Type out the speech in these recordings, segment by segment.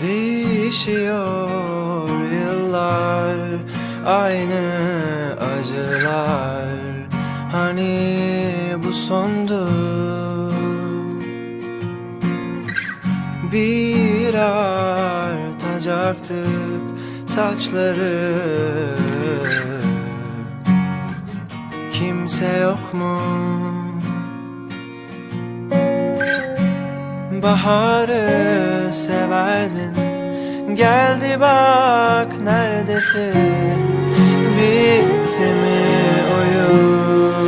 Değişiyor yıllar Aynı acılar. Hani bu sondu? Bir artacaktık saçları Kimse yok mu? Baharı severdin. Geldi bak neredesin? Bitti mi oyun?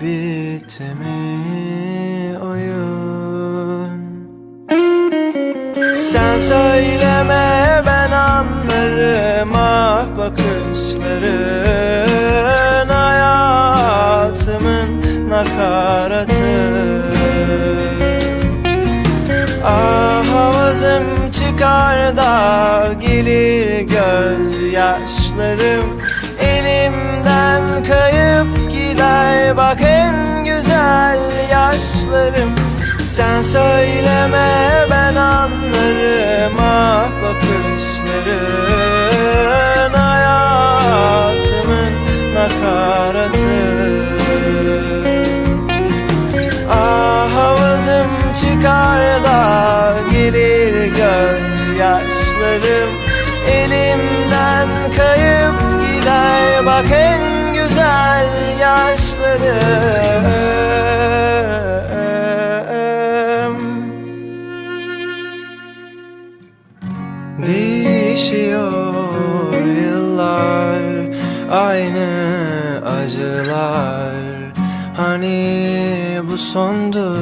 Bitti mi oyun? Sen söyleme bakışların Hayatımın nakaratı. Ah havazım çıkar da gelir gözyaşlarım Elimden kayıp gider bak en güzel yaşlarım. Sen söyleme ben anlarım yaşlarım Değişiyor yıllar Aynı acılar. Hani bu sondu.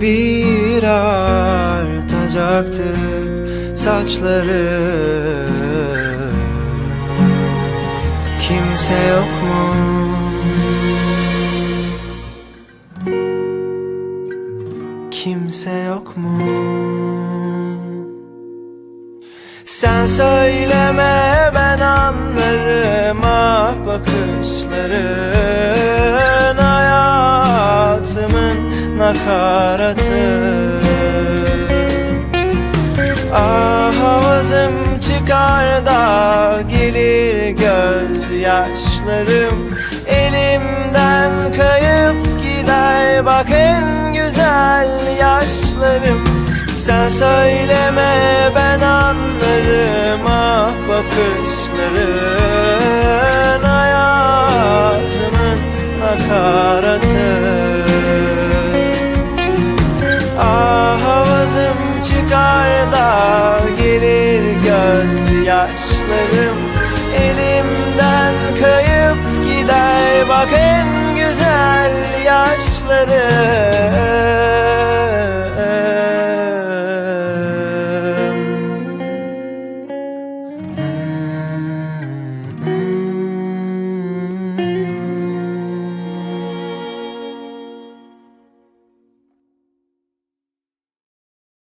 Bir artacaktık saçları Kimse yok mu? Kimse yok mu? Sen söyleme ben anlarım ah bakışların Hayatımın nakaratı Ah havazım çıkar da gelir gözyaşlarım Elimden kayıp gider bak en güzel yaşlarım. Sen söyleme ben anlarım ah bakışların Hayatımın nakaratı kayıp